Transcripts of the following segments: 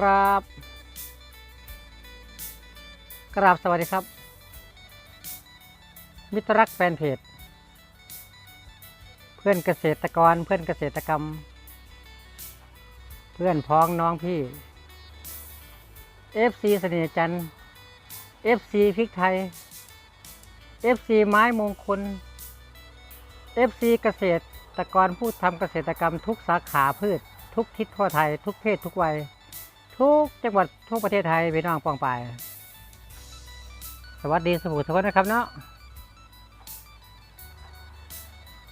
ครับ กราบสวัสดีครับ มิตรรักแฟนเพจ เพื่อนเกษตรกรเพื่อนเกษตรกรรม เพื่อนพ้องน้องพี่ FC เสน่ห์จันทร์ FC พริกไทย FC ไม้มงคล FC เกษตรกรผู้ทำเกษตรกรรมทุกสาขาพืช ทุกทิศทั่วไทย ทุกเพศทุกวัย ทุกจังหวัดทั่วประเทศไทยพี่น้องปองปายสวัสดีสมุทรสวัสดีนะครับเนาะ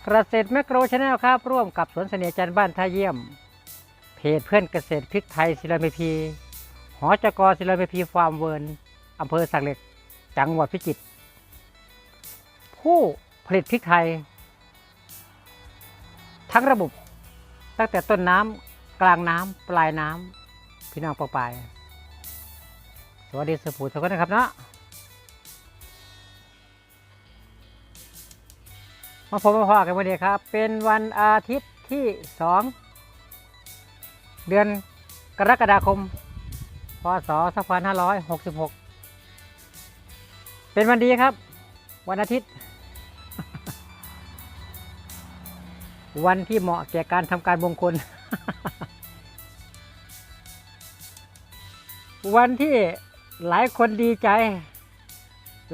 เกษตรแมกโรชาแนลครับ ร่วมกับสวนเสน่ห์จันทร์บ้านท่าเยี่ยม เพจเพื่อนเกษตรพริกไทยศิลาเมพีหอจกศิลาเมพีฟาร์มเวิร์นอำเภอสักเหล็ก จังหวัดพิจิตรผู้ผลิตพริกไทย ทั้งระบบตั้งแต่ต้นน้ำกลางน้ำปลายน้ำ พี่น้องปอปายสวัสดีสุภูทุกคนนะครับเนาะมาพบมาพอกันวันนี้ครับ เป็นวันอาทิตย์ที่สองเดือนกรกฎาคม พศ 2566 เป็นวันดีครับ วันอาทิตย์ วันที่เหมาะแก่การทำการมงคล วันที่หลายคนดีใจ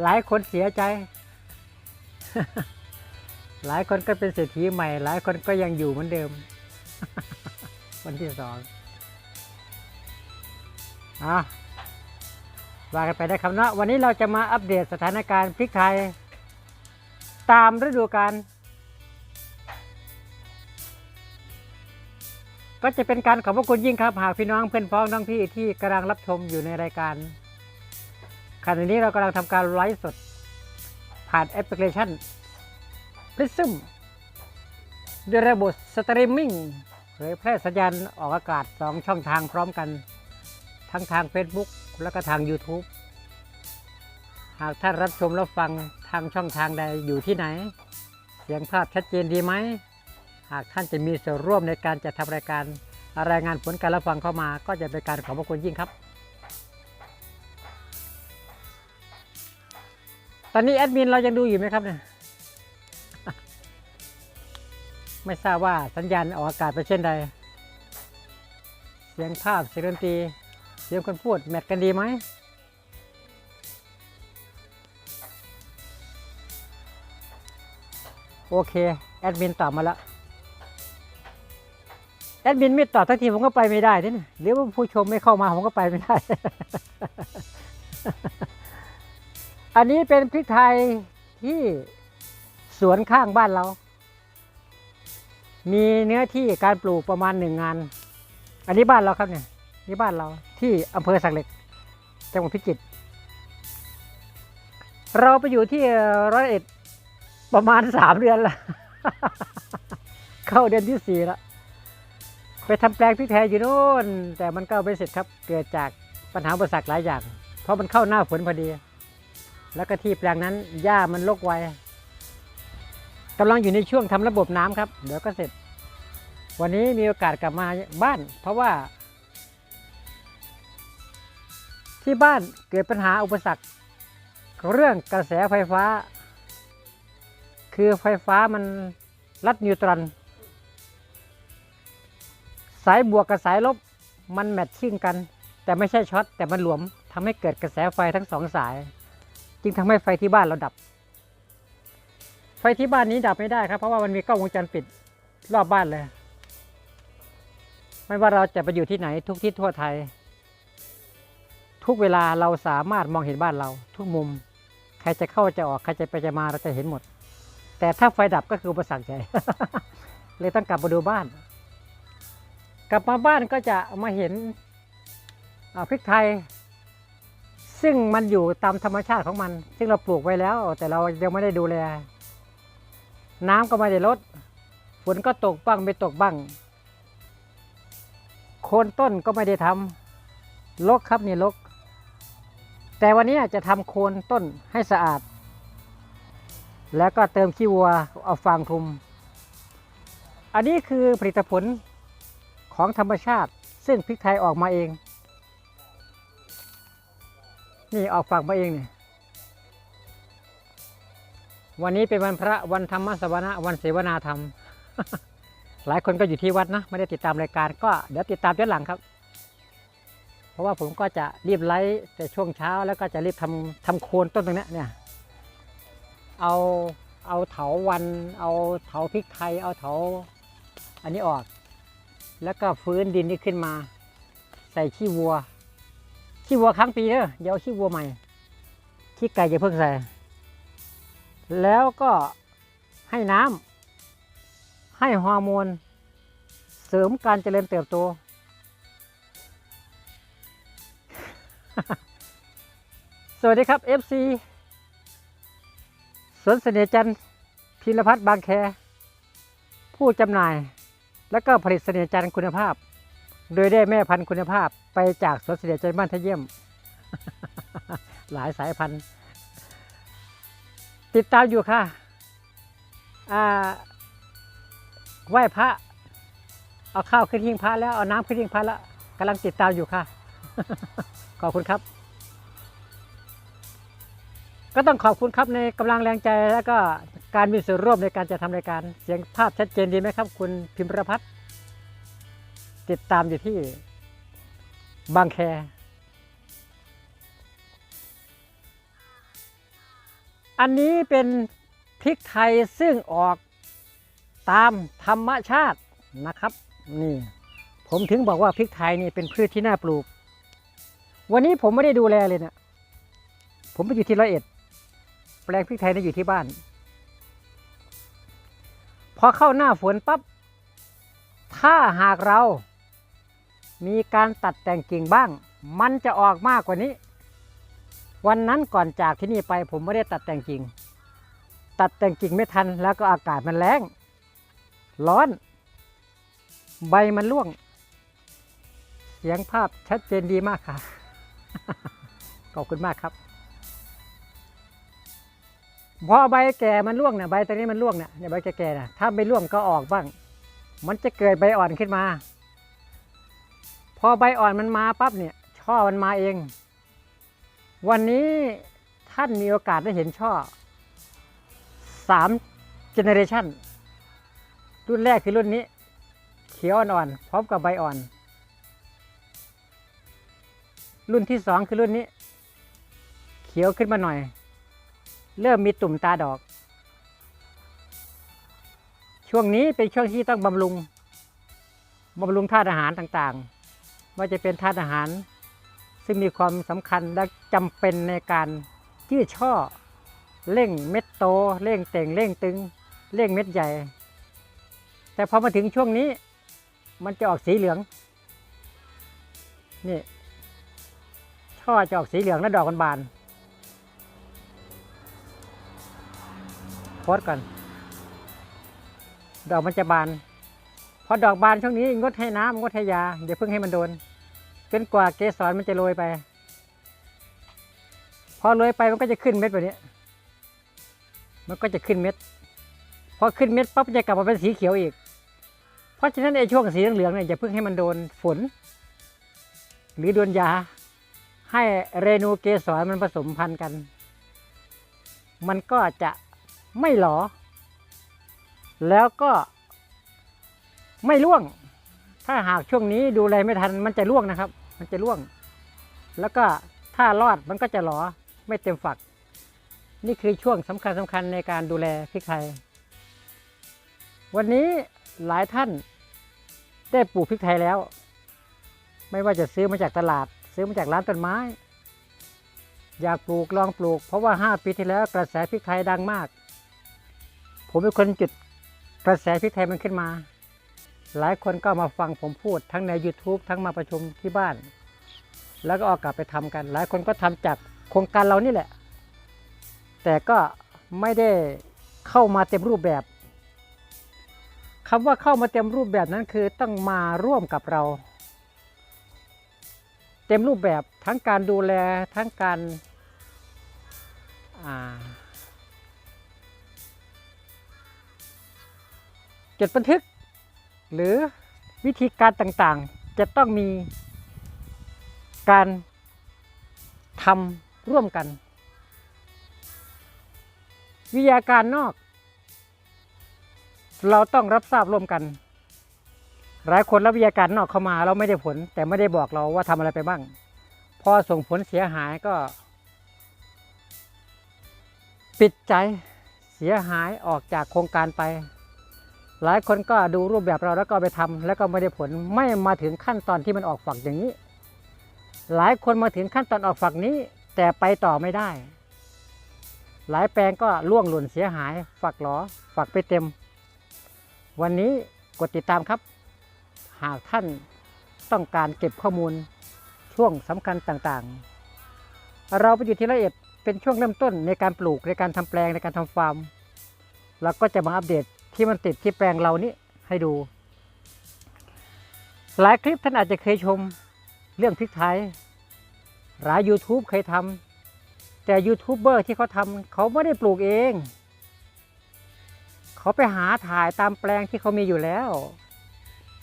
หลายคนเสียใจ หลายคนก็เป็นเศรษฐีใหม่ หลายคนก็ยังอยู่เหมือนเดิม วันที่สองอะว่ากันไปได้คำเนาะวันนี้เราจะมาอัปเดตสถานการณ์พริกไทย ตามฤดูกาล ก็จะเป็นการขอบพระคุณยิ่งครับ หากพี่น้องเพื่อนพ้องน้องพี่ที่กำลังรับชมอยู่ในรายการขณะนี้เรากำลังทำการไลฟ์สด ผ่านแอปพลิเคชัน Prism ด้วยระบบสตรีมมิ่งเผยแพร่สัญญาณออกอากาศ 2 ช่องทางพร้อมกัน ทั้งทาง Facebook และก็ทาง YouTube หากท่านรับชมรับฟังทางช่องทางใดอยู่ที่ไหน เสียงภาพชัดเจนดีไหมากท่านจะมีส่วนร่วมในการจัดทำรายการรายงานผลการรับฟังเข้ามา ก็จะเป็นการขอบพระคุณยิ่งครับ ตอนนี้แอดมินเรายังดูอยู่ไหมครับเนี่ยไม่ทราบว่าสัญญาณออกอากาศเป็นเช่นใด เสียงภาพเสียงดนตรี เสียงคนพูดแมทกันดีไหมโอเค แอดมินตอบมาแล้ว แอดมินไม่ตอบทักทีผมก็ไปไม่ได้นี่หรือว่าผู้ชมไม่เข้ามาผมก็ไปไม่ได้ อันนี้เป็นพริกไทยที่สวนข้างบ้านเรา มีเนื้อที่การปลูกประมาณหนึ่งงาน อันนี้บ้านเราครับเนี่ย นี่บ้านเราที่อำเภอสักเหล็ก จังหวัดพิจิตร เราไปอยู่ที่ร้อยเอ็ดประมาณสามเดือนละ เข้าเดือนที่สี่แล้ว ไปทำแปลงพริกไทยอยู่โน่นแต่มันก็ไม่เสร็จครับ เกิดจากปัญหาอุปสรรคหลายอย่าง เพราะมันเข้าหน้าฝนพอดี แล้วก็ที่แปลงนั้นหญ้ามันรกไวกำลังอยู่ในช่วงทำระบบน้ำครับ เดี๋ยวก็เสร็จ วันนี้มีโอกาสกลับมาบ้าน เพราะว่า ที่บ้านเกิดปัญหาอุปสรรค เรื่องกระแสไฟฟ้า คือไฟฟ้ามันลัดนิวตรอน สายบวกกับสายลบมันแมทชิ่งกัน แต่ไม่ใช่ช็อตแต่มันหลวมทำให้เกิดกระแสไฟทั้งสองสาย จึงทำให้ไฟที่บ้านเราดับ ไฟที่บ้านนี้ดับไม่ได้ครับ เพราะว่ามันมีกล้องวงจรปิดรอบบ้านเลย ไม่ว่าเราจะไปอยู่ที่ไหนทุกที่ทั่วไทย ทุกเวลาเราสามารถมองเห็นบ้านเรา ทุกมุม ใครจะเข้าจะออกใครจะไปจะมาเราจะเห็นหมด แต่ถ้าไฟดับก็คืออุประสักใจเลยต้องกลับมาดูบ้าน ลับมาบ้านก็จะมาเห็นพริกไทย ซึ่งมันอยู่ตามธรรมชาติของมัน ซึ่งเราปลูกไว้แล้ว แต่เรายังไม่ได้ดูแล น้ำก็ไม่ได้ลดฝนก็ตกบ้างไม่ตกบ้างโคนต้นก็ไม่ได้ทำลกครับนี่ลก แต่วันนี้จะทำโคนต้นให้สะอาด แล้วก็เติมขี้วัวเอาฟางคลุม อันนี้คือผลิตผล ของธรรมชาติ ซึ่งพริกไทยออกมาเอง นี่ออกฝากมาเองเนี่ยวันนี้เป็นวันพระวันธรรมสวนะวันเสวนาธรรม หลายคนก็อยู่ที่วัดนะ ไม่ได้ติดตามรายการ ก็เดี๋ยวติดตามย้อนหลังครับ เพราะว่าผมก็จะรีบไลฟ์แต่ช่วงเช้าแล้วก็จะรีบทำทำโคนต้นตรงนี้เนี่ย เอาเอาเถาวัน เอาเถาพริกไทย เอาเถาอันนี้ออก แล้วก็ฟื้นดินนี่ขึ้นมา ใส่ขี้วัว ขี้วัวครั้งปีเด้อเดี๋ยวเอาขี้วัวใหม่ ขี้ไก่จะเพิ่งใส่ แล้วก็ให้น้ำให้ฮอร์โมน เสริมการเจริญเติบโต สวัสดีครับ FC สวนเสน่จันทร์พิรพัฒน์บางแค ผู้จำหน่าย และก็ผลิตเสน่ห์จันทร์คุณภาพ โดยได้แม่พันธุ์คุณภาพไปจากสวนเสน่ห์จันทร์บ้านทะเยี่ยม หลายสายพันธุ์ ติดตามอยู่ค่ะอ่าไหว้พระ เอาข้าวขึ้นหิ้งพระแล้ว เอาน้ำขึ้นหิ้งพระแล้วกำลังติดตามอยู่ค่ะ ขอบคุณครับ ก็ต้องขอบคุณครับในกำลังแรงใจแล้วก็ การมีส่วนร่วมในการจะทำรายการ เสียงภาพชัดเจนดีไหมครับ คุณพิมพ์ประพัฒน์ติดตามอยู่ที่บางแคอันนี้เป็นพริกไทยซึ่งออกตามธรรมชาตินะครับ นี่ ผมถึงบอกว่าพริกไทยนี่เป็นพืชที่น่าปลูก วันนี้ผมไม่ได้ดูแลเลยเนะผมไปอยู่ที่ร้อยเอ็ด แปลงพริกไทยนี่อยู่ที่บ้าน อเข้าหน้าฝนปับ๊บถ้าหากเรามีการตัดแต่งกิ่งบ้าง มันจะออกมากกว่านี้ วันนั้นก่อนจากที่นี่ไปผมไม่ได้ตัดแต่งกิ่ง ตัดแต่งกิ่งไม่ทันแล้วก็อากาศมันแรงร้อน ใบมันร่วง เสียงภาพชัดเจนดีมากค่ะ ขอบคุณมากครับ พอใบแก่มันร่วงเนี่ยใบตัวนี้มันร่วงเนี่ยใบแก่ๆนะถ้าไม่ร่วงก็ออกบ้าง มันจะเกิดใบอ่อนขึ้นมา พอใบอ่อนมันมาปั๊บเนี่ย ช่อมันมาเอง วันนี้ท่านมีโอกาสได้เห็นช่อสามเจเนเรชันรุ่นแรกคือรุ่นนี้ เขียวอ่อนๆพร้อมกับใบอ่อน รุ่นที่สองคือรุ่นนี้ เขียวขึ้นมาหน่อย เริ่มมีตุ่มตาดอก ช่วงนี้เป็นช่วงที่ต้องบำรุงบำรุงธาตุอาหารต่างๆ ว่าจะเป็นธาตุอาหาร ซึ่งมีความสำคัญและจำเป็นในการยืดช่อเร่งเม็ดโตเร่งเต่งเร่งตึงเร่งเม็ดใหญ่ แต่พอมาถึงช่วงนี้ มันจะออกสีเหลืองนี่ช่อจะออกสีเหลืองและดอกมันบาน โพสก่อน ดอกมันจะบาน พอดอกบานช่วงนี้งดให้น้ำงดให้ยาอย่าเพิ่งให้มันโดนจนกว่าเกสรมันจะโรยไป พอโรยไปมันก็จะขึ้นเม็ดแบบนี้ มันก็จะขึ้นเม็ด พอขึ้นเม็ดปั๊บจะกลับมาเป็นสีเขียวอีก เพราะฉะนั้นไอ้ช่วงสีเหลืองเนี่ยอย่าเพิ่งให้มันโดนฝน หรือโดนยา ให้เรนูเกสรมันผสมพันธุ์กัน มันก็จะ ไม่หลอ แล้วก็ไม่ร่วง ถ้าหากช่วงนี้ดูแลไม่ทันมันจะร่วงนะครับ มันจะร่วง แล้วก็ถ้ารอดมันก็จะหลอไม่เต็มฝัก นี่คือช่วงสำคัญสำคัญในการดูแลพริกไทย วันนี้หลายท่านได้ปลูกพริกไทยแล้ว ไม่ว่าจะซื้อมาจากตลาด ซื้อมาจากร้านต้นไม้ อยากปลูกลองปลูก เพราะว่า 5 ปีที่แล้วกระแสพริกไทยดังมาก ผมเป็นคนจุดกระแสพริกไทยมันขึ้นมา หลายคนก็มาฟังผมพูดทั้งใน YouTube ทั้งมาประชุมที่บ้าน แล้วก็ออกกลับไปทำกัน หลายคนก็ทำจากโครงการเรานี่แหละ แต่ก็ไม่ได้เข้ามาเต็มรูปแบบคำว่าเข้ามาเต็มรูปแบบนั้นคือต้องมาร่วมกับเรา เต็มรูปแบบทั้งการดูแลทั้งการอ่า จดบันทึก หรือวิธีการต่างๆ จะต้องมีการทำร่วมกัน วิทยาการนอก เราต้องรับทราบร่วมกัน หลายคนรับวิทยาการนอกเข้ามาเราไม่ได้ผล แต่ไม่ได้บอกเราว่าทำอะไรไปบ้าง พอส่งผลเสียหายก็ ปิดใจเสียหายออกจากโครงการไป หลายคนก็ดูรูปแบบเราแล้วก็ไปทำแล้วก็ไม่ได้ผลไม่มาถึงขั้นตอนที่มันออกฝักอย่างนี้ หลายคนมาถึงขั้นตอนออกฝักนี้ แต่ไปต่อไม่ได้ หลายแปลงก็ล่วงหล่นเสียหาย ฝักหลอฝักไปเต็ม วันนี้กดติดตามครับ หากท่านต้องการเก็บข้อมูลช่วงสำคัญต่างๆ เราไปอยู่ที่ละเอียดเป็นช่วงเริ่มต้นในการปลูกในการทำแปลงในการทำฟาร์มเราก็จะมาอัปเดต ที่มันติดที่แปลงเรานี้ให้ดู หลายคลิปท่านอาจจะเคยชมเรื่องพริกไทย หลาย YouTube เคยทำแต่ยูทูบเบอร์ที่เขาทำเขาไม่ได้ปลูกเอง เขาไปหาถ่ายตามแปลงที่เขามีอยู่แล้ว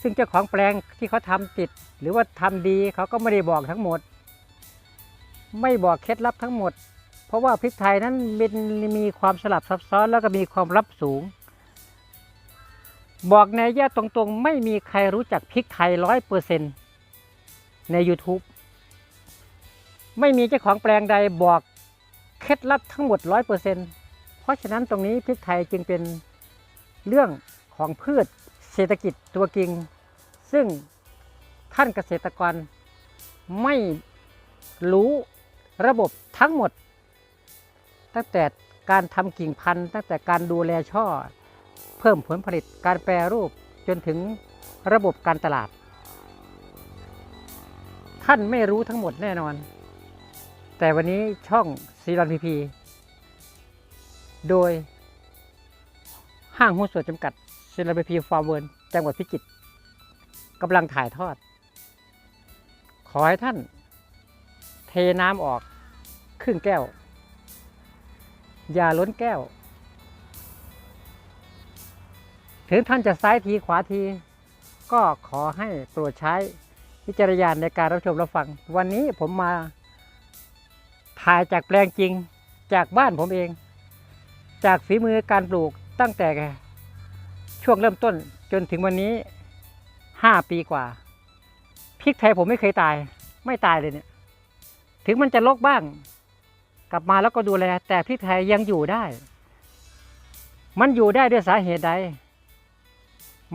ซึ่งเจ้าของแปลงที่เขาทำติด หรือว่าทำดีเขาก็ไม่ได้บอกทั้งหมด ไม่บอกเคล็ดลับทั้งหมด เพราะว่าพริกไทยนั้นมันมีความสลับซับซ้อนแล้วก็มีความลับสูง บอกในแย่ตรงๆ ไม่มีใครรู้จักพริกไทยร้อยเปอร์เซ็นใน YouTube ไม่มีเจ้าของแปลงใดบอกเคล็ดลับทั้งหมดร้อยเปอร์เซ็นเพราะฉะนั้นตรงนี้พริกไทยจึงเป็นเรื่องของพืชเศรษฐกิจตัวกิ่งซึ่งท่านเกษตรกรไม่รู้ระบบทั้งหมด ตั้งแต่การทำกิ่งพันธุ์ ตั้งแต่การดูแลช่อ เพิ่มผลผลิตการแปรรูปจนถึงระบบการตลาด ท่านไม่รู้ทั้งหมดแน่นอน แต่วันนี้ช่องซีรอนพีพีโดยห้างหุ้นส่วนจำกัดซีรอนพีพีฟาร์มเวิร์นจังหวัดพิจิตรกำลังถ่ายทอด ขอให้ท่าน เทน้ำออกครึ่งแก้ว อย่าล้นแก้ว ถึงท่านจะซ้ายทีขวาที ก็ขอให้โปรดใช้วิจารณญาณในการรับชมรับฟัง วันนี้ผมมาถ่ายจากแปลงจริงจากบ้านผมเอง จากฝีมือการปลูกตั้งแต่ช่วงเริ่มต้นจนถึงวันนี้ห้าปีกว่าพริกไทยผมไม่เคยตาย ไม่ตายเลยเนี่ย ถึงมันจะลกบ้าง กลับมาแล้วก็ดูแล แต่พริกไทยยังอยู่ได้ มันอยู่ได้ด้วยสาเหตุใด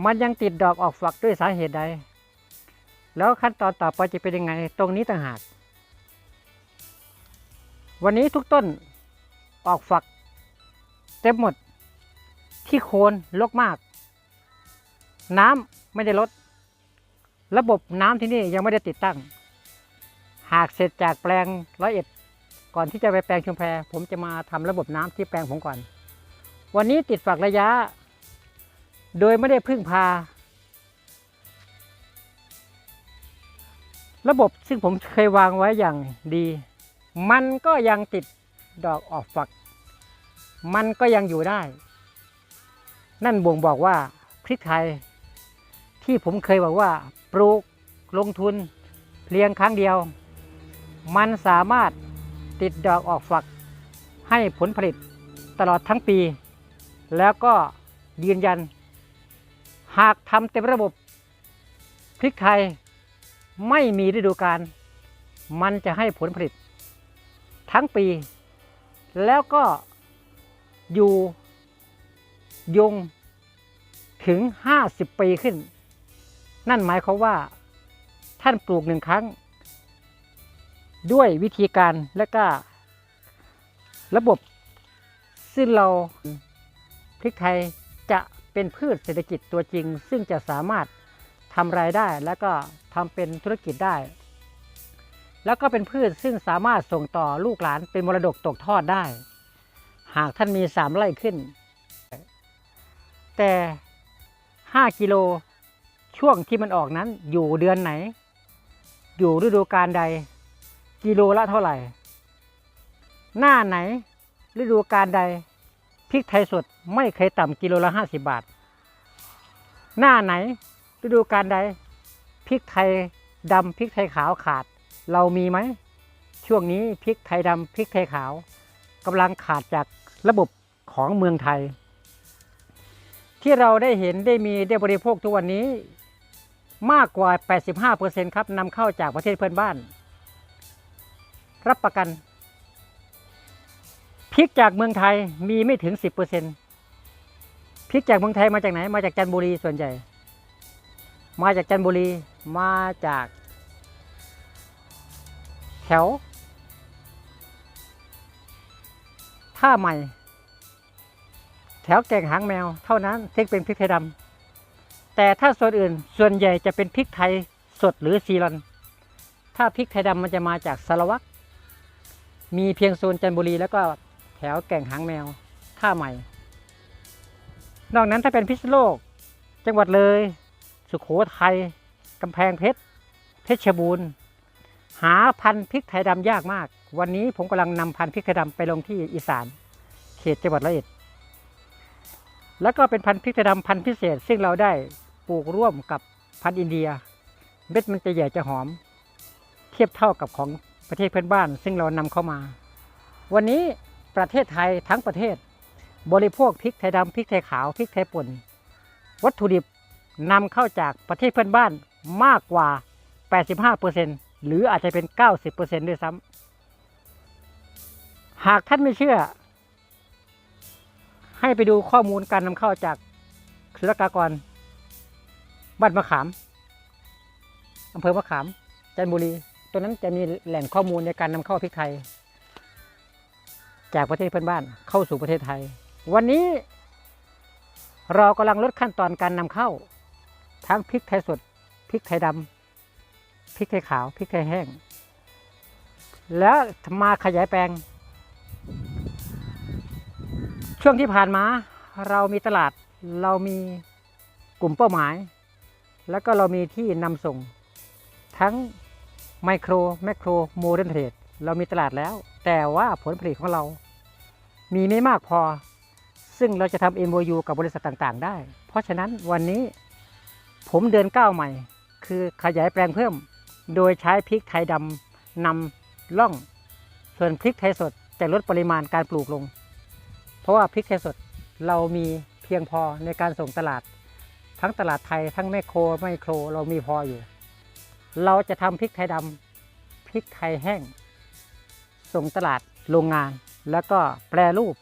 มันยังติดดอกออกฝักด้วยสาเหตุใด แล้วขั้นตอนต่อไปจะเป็นยังไง ตรงนี้ต่างหาก วันนี้ทุกต้นออกฝัก เต็มหมด ที่โคนลกมาก น้ำไม่ได้ลด ระบบน้ำที่นี่ยังไม่ได้ติดตั้ง หากเสร็จจากแปลงร้อยเอ็ด ก่อนที่จะไปแปลงชุมแพผมจะมาทำระบบน้ำที่แปลงผมก่อน วันนี้ติดฝักระยะ โดยไม่ได้พึ่งพา ระบบซึ่งผมเคยวางไว้อย่างดี มันก็ยังติดดอกออกฝัก มันก็ยังอยู่ได้ นั่นบ่งบอกว่าพริกไทย ที่ผมเคยบอกว่าปลูกลงทุนเพียงครั้งเดียว มันสามารถติดดอกออกฝัก ให้ผลผลิตตลอดทั้งปี แล้วก็ยืนยัน หากทำเต็มระบบพริกไทยไม่มีฤดูกาลมันจะให้ผลผลิต ทั้งปี แล้วก็อยู่ยงถึง 50 ปีขึ้น นั่นหมายความว่าท่านปลูกหนึ่งครั้ง ด้วยวิธีการและก็ ระบบซึ่งเราพริกไทยจะ เป็นพืชเศรษฐกิจตัวจริง ซึ่งจะสามารถทำรายได้และก็ทำเป็นธุรกิจได้ แล้วก็เป็นพืชซึ่งสามารถส่งต่อลูกหลานเป็นมรดกตกทอดได้ หากท่านมีสามไร่ขึ้น แต่ 5 กิโลช่วงที่มันออกนั้นอยู่เดือนไหน อยู่ฤดูกาลใด กิโลละเท่าไหร่ หน้าไหนฤดูกาลใด พริกไทยสดไม่เคยต่ำกิโลละ 50 บาท หน้าไหนฤดูกาลใดพริกไทยดำพริกไทยขาวขาด เรามีไหม ช่วงนี้พริกไทยดำพริกไทยขาวกำลังขาดจากระบบของเมืองไทย ที่เราได้เห็นได้มีได้บริโภคทุกวันนี้มากกว่า 85%ครับนำเข้าจากประเทศเพื่อนบ้าน รับประกัน พริกจากเมืองไทยมีไม่ถึง 10%พริกจากเมืองไทยมาจากไหน มาจากจันทบุรีส่วนใหญ่ มาจากจันทบุรี มาจาก แถวท่าใหม่ แถวแก่งหางแมว เท่านั้นที่เป็นพริกไทยดำแต่ถ้าส่วนอื่นส่วนใหญ่จะเป็นพริกไทยสดหรือซีรอน ถ้าพริกไทยดำมันจะมาจากสารวัตรมีเพียงโซนจันทบุรีแล้วก็ แถวแก่งหางแมว ท่าใหม่ นอกนั้นถ้าเป็นพิษโลก จังหวัดเลย สุขโขทัยกำแพงเพชร เพชรบูรณ์ หาพันธุ์พริกไทยดำยากมาก วันนี้ผมกำลังนำพันธุ์พริกไทยดำไปลงที่อีสาน เขตจังหวัดร้อยเอ็ด แล้วก็เป็นพันธุ์พริกไทยดำพันธุ์พิเศษ ซึ่งเราได้ปลูกร่วมกับพันธุ์อินเดีย เม็ดมันจะใหญ่จะหอม เทียบเท่ากับของประเทศเพื่อนบ้าน ซึ่งเรานำเข้ามา วันนี้ ประเทศไทยทั้งประเทศ บริโภคพริกไทยดำพริกไทยขาวพริกไทยป่น วัตถุดิบนำเข้าจากประเทศเพื่อนบ้านมากกว่า 85%หรืออาจจะเป็น 90%ด้วยซ้ำหากท่านไม่เชื่อ ให้ไปดูข้อมูลการนำเข้าจากศุลกากรบ้านมะขามอำเภอมะขามจันทบุรีตัวนั้นจะมีแหล่งข้อมูลในการนำเข้าพริกไทย จากประเทศเพื่อนบ้านเข้าสู่ประเทศไทย วันนี้ เรากำลังลดขั้นตอนการนำเข้า ทั้งพริกไทยสดพริกไทยดำพริกไทยขาวพริกไทยแห้ง แล้วมาขยายแปลง ช่วงที่ผ่านมาเรามีตลาดเรามีกลุ่มเป้าหมาย แล้วก็เรามีที่นำส่ง ทั้งไมโครแมคโครโมเดิร์นเทรด เรามีตลาดแล้ว แต่ว่าผลผลิตของเรา มีไม่มากพอ ซึ่งเราจะทำ MOU กับบริษัทต่างๆ ได้ เพราะฉะนั้นวันนี้ผมเดินก้าวใหม่ คือขยายแปลงเพิ่ม โดยใช้พริกไทยดำนำล่อง ส่วนพริกไทยสดจะลดปริมาณการปลูกลง เพราะว่าพริกไทยสดเรามีเพียงพอในการส่งตลาด ทั้งตลาดไทยทั้งแมคโครไมโครเรามีพออยู่ เราจะทำพริกไทยดำพริกไทยแห้ง ส่งตลาดโรงงาน แล้วก็แปรรูป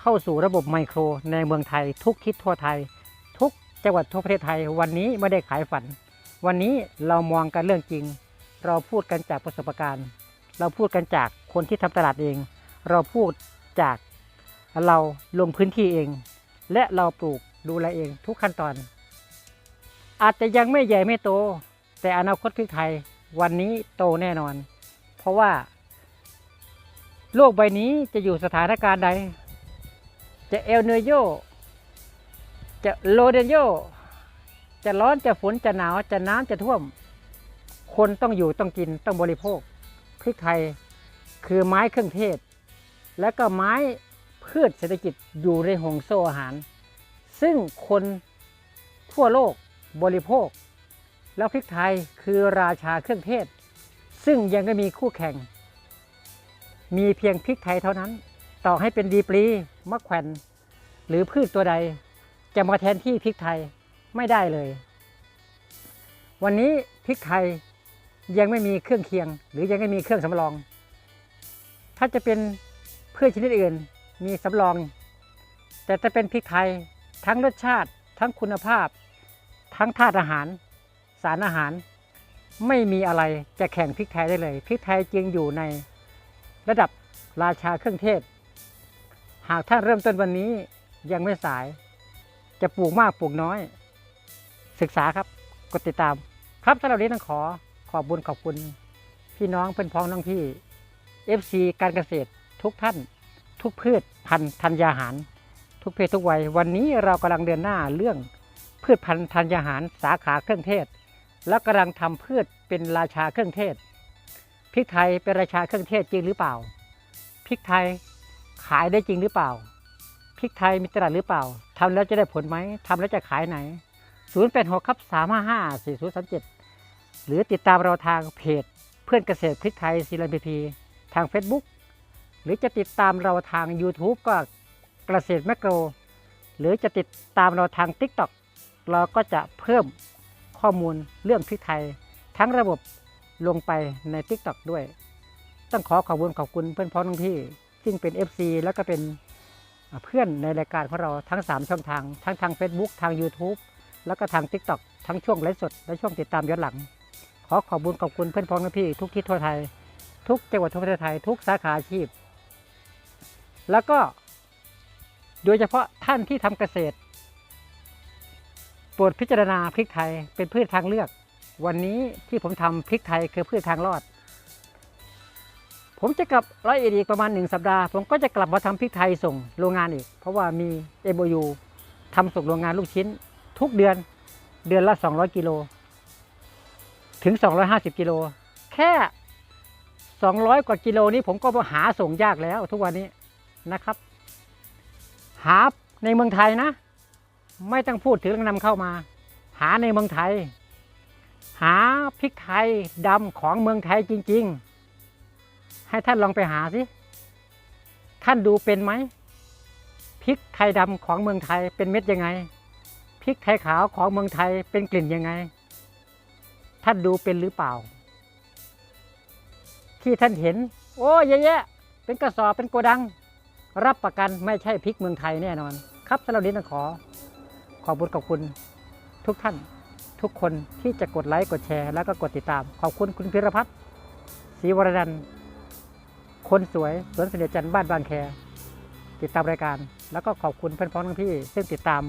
เข้าสู่ระบบไมโครในเมืองไทย ทุกทิศทั่วไทย ทุกจังหวัดทั่วประเทศไทย วันนี้ไม่ได้ขายฝัน วันนี้เรามองกันเรื่องจริง เราพูดกันจากประสบการณ์ เราพูดกันจากคนที่ทำตลาดเอง เราพูดจากเราลงพื้นที่เอง และเราปลูกดูแลเองทุกขั้นตอน อาจจะยังไม่ใหญ่ไม่โต แต่อนาคตพริกไทยวันนี้โตแน่นอน เพราะว่า โลกใบนี้จะอยู่สถานการณ์ใด จะเอลเนโย จะโลเดนโย จะร้อนจะฝนจะหนาวจะน้ำจะท่วม คนต้องอยู่ต้องกินต้องบริโภคพริกไทยคือไม้เครื่องเทศ และก็ไม้พืชเศรษฐกิจอยู่ในห่วงโซ่อาหาร ซึ่งคนทั่วโลกบริโภค แล้วพริกไทยคือราชาเครื่องเทศ ซึ่งยังไม่มีคู่แข่ง มีเพียงพริกไทยเท่านั้น ต่อให้เป็นดีปรีมะแขวนหรือพืชตัวใด จะมาแทนที่พริกไทยไม่ได้เลย วันนี้พริกไทยยังไม่มีเครื่องเคียง หรือยังไม่มีเครื่องสำรอง ถ้าจะเป็นพืชชนิดอื่นมีสำรอง แต่จะเป็นพริกไทยทั้งรสชาติ ทั้งคุณภาพ ทั้งธาตุอาหาร สารอาหาร ไม่มีอะไรจะแข่งพริกไทยได้เลยพริกไทยจึงอยู่ใน ระดับราชาเครื่องเทศ หากท่านเริ่มต้นวันนี้ยังไม่สาย จะปลูกมากปลูกน้อย ศึกษาครับกดติดตาม ครับสำหรับนนี้ต้องขอขอบบุญขอบคุณ พี่น้องเพื่อนพ้องน้องพี่ FC การเกษตรทุกท่าน ทุกพืชพันธุ์ธัญญาหาร ทุกเพศทุกวัย วันนี้เรากำลังเดินหน้าเรื่องพืชพันธุ์ธัญญาหาร สาขาเครื่องเทศ และกำลังทำพืชเป็นราชาเครื่องเทศ ริกไทยเป็นราชาเครื่องเทศจริงหรือเปล่า พริกไทยขายได้จริงหรือเปล่า พริกไทยมีตลาดหรือเปล่าทำแล้วจะได้ผลไหมทำแล้วจะขายไหน 086ครับ355 4037 หรือติดตามเราทางเพจ เพื่อนเกษตรพริกไทยซีรันพีพีทาง Facebook หรือจะติดตามเราทาง YouTube ก็เกษตรแมกโรหรือจะติดตามเราทาง TikTok เราก็จะเพิ่มข้อมูลเรื่องพริกไทย ทั้งระบบ ลงไปใน TikTok ด้วย ต้องขอขอบคุณขอบคุณเพื่อนพ้องทั้งพี่ซึ่งเป็น FC แล้วก็เป็นเพื่อนในรายการของเราทั้ง 3 ช่องทาง ทั้งทาง Facebook ทาง YouTube แล้วก็ทาง TikTok ทั้งช่วงไลฟ์สดและช่วงติดตามย้อนหลัง ขอขอบคุณขอบคุณเพื่อนพ้องทั้งพี่ ทุกที่ทั่วไทย ทุกจังหวัดทั่วประเทศไทยทุกสาขาอาชีพ แล้วก็โดยเฉพาะท่านที่ทำเกษตรโปรดพิจารณาพริกไทยเป็นพืชทางเลือก วันนี้ที่ผมทำพริกไทยคือพืชทางรอด ผมจะกลับร้อยเอ็ดอีกประมาณหนึ่งสัปดาห์ ผมก็จะกลับมาทำพริกไทยส่งโรงงานอีก เพราะว่ามี MOU ทำส่งโรงงานลูกชิ้น ทุกเดือนเดือนละ 200 กิโล ถึง 250 กิโล แค่ 200 กว่ากิโลนี้ผมก็หาส่งยากแล้วทุกวันนี้นะครับ หาในเมืองไทยนะ ไม่ต้องพูดถึงเรื่องนำเข้ามา หาในเมืองไทย หาพริกไทยดำของเมืองไทยจริง ๆ ให้ท่านลองไปหาสิท่านดูเป็นไหมพริกไทยดำของเมืองไทยเป็นเม็ดยังไงพริกไทยขาวของเมืองไทยเป็นกลิ่นยังไง ท่านดูเป็นหรือเปล่า ที่ท่านเห็น โอ้เยอะแยะเป็นกระสอบเป็นโกดัง รับประกันไม่ใช่พริกเมืองไทยแน่นอน ครับสำหรับนี้ต้องขอ ขอบคุณขอบคุณทุกท่าน ทุกคนที่จะกดไลค์กดแชร์ แล้วก็กดติดตาม ขอบคุณคุณพิรพัฒน์ศรีวรนันท์คนสวยสวนเสน่ห์จันทร์บ้านบางแค ติดตามรายการ แล้วก็ขอบคุณเพื่อนพ้องทั้งพี่ ซึ่งติดตาม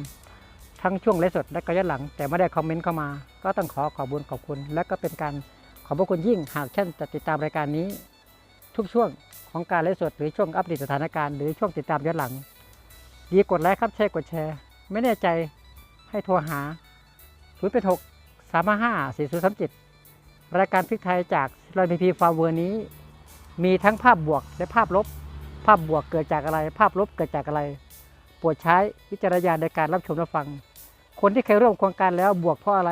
ทั้งช่วงไลฟ์สดและก็ย้อนหลัง แต่ไม่ได้คอมเมนต์เข้ามา ก็ต้องขอขอบคุณขอบคุณ และก็เป็นการขอบพระคุณยิ่งหากท่านจะติดตามรายการนี้ ทุกช่วงของการไลฟ์สดหรือช่วงอัปเดตสถานการณ์หรือช่วงติดตามย้อนหลัง ดีกดไลค์ครับแชร์กดแชร์ ไม่แน่ใจให้โทรหา 0 8 6 3 5 5 4 0 3 7รายการพริกไทยจากรอยพีพีฟาร์เวอร์นี้ มีทั้งภาพบวกและภาพลบ ภาพบวกเกิดจากอะไร ภาพลบเกิดจากอะไรโปรดใช้วิจารณญาณในการรับชมรับฟัง คนที่เคยร่วมโครงการแล้วบวกเพราะอะไร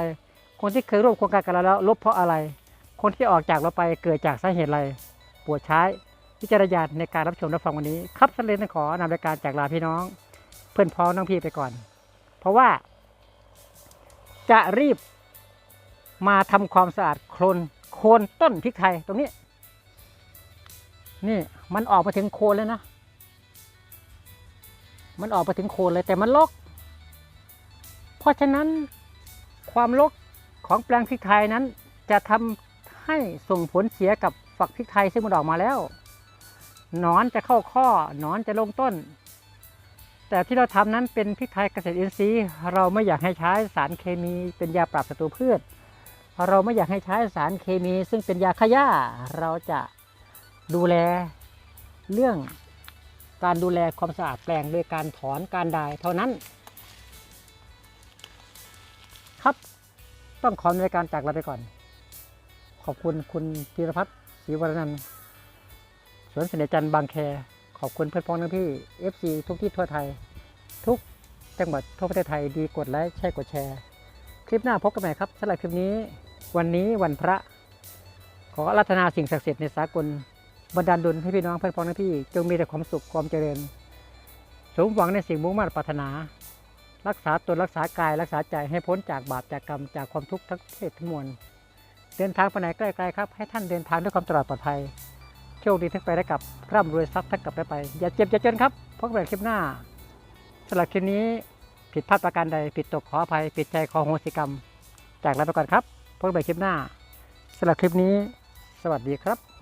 คนที่เคยร่วมโครงการกับเราแล้วลบเพราะอะไร คนที่ออกจากเราไปเกิดจากสาเหตุอะไรโปรดใช้วิจารณญาณในการรับชมรับฟังวันนี้ ครับสำเร็จขอนำรายการจากลาพี่น้อง เพื่อนพ้องน้องพี่ไปก่อน เพราะว่า จะรีบมาทำความสะอาดโคลนโคนต้นพริกไทยตรงนี้ นี่มันออกมาถึงโคนแล้วนะ มันออกมาถึงโคนเลยแต่มันลก เพราะฉะนั้นความลกของแปลงพริกไทยนั้น จะทำให้ส่งผลเสียกับฝักพริกไทยซึ่งมันออกมาแล้ว หนอนจะเข้าข้อ หนอนจะลงต้น แต่ที่เราทำนั้นเป็นพริกไทยเกษตรอินทรีย์ เราไม่อยากให้ใช้สารเคมีเป็นยาปราบศัตรูพืช เราไม่อยากให้ใช้สารเคมี ซึ่งเป็นยาฆ่าหญ้า เราจะดูแลเรื่องการดูแลความสะอาดแปลงโดยการถอนการดายเท่านั้น ครับต้องขอในการจากลาไปก่อน ขอบคุณคุณธีรพัฒน์ศรีวรนันท์สวนเสนจันทร์บางแค ขอบคุณเพื่อนพ้องทั้งพี่ FC ทุกที่ทั่วไทย ทุกจังหวัดทั่วประเทศไทยดีกดไลค์แชร์กดแชร์ คลิปหน้าพบกันใหม่ครับสำหรับคลิปนี้ วันนี้วันพระ ขอรัตนาสิ่งศักดิ์สิทธิ์ในสากลบันดาลดลให้พี่น้องเพื่อนพ้องทั้งพี่ จงมีแต่ความสุขความเจริญ สมหวังในสิ่งมุ่งมั่นปรารถนา รักษาตนรักษากายรักษาใจให้พ้นจากบาปจากกรรมจากความทุกข์ทั้งเพศทั้งมวลเดินทางไปไหนใกล้ๆครับให้ท่านเดินทางด้วยความตลอดปลอดภัย โชคดีทั้งไปและกลับร่ำรวยทรัพย์ทั้งกลับและไป อย่าเจ็บอย่าจนครับพบกันใหม่คลิปหน้าสำหรับคลิปนี้ผิดพลาดประการใดผิดตกขออภัยผิดใจขอโหสิกรรม จากลาไปก่อนครับพบกันใหม่คลิปหน้าสำหรับคลิปนี้ สวัสดีครับ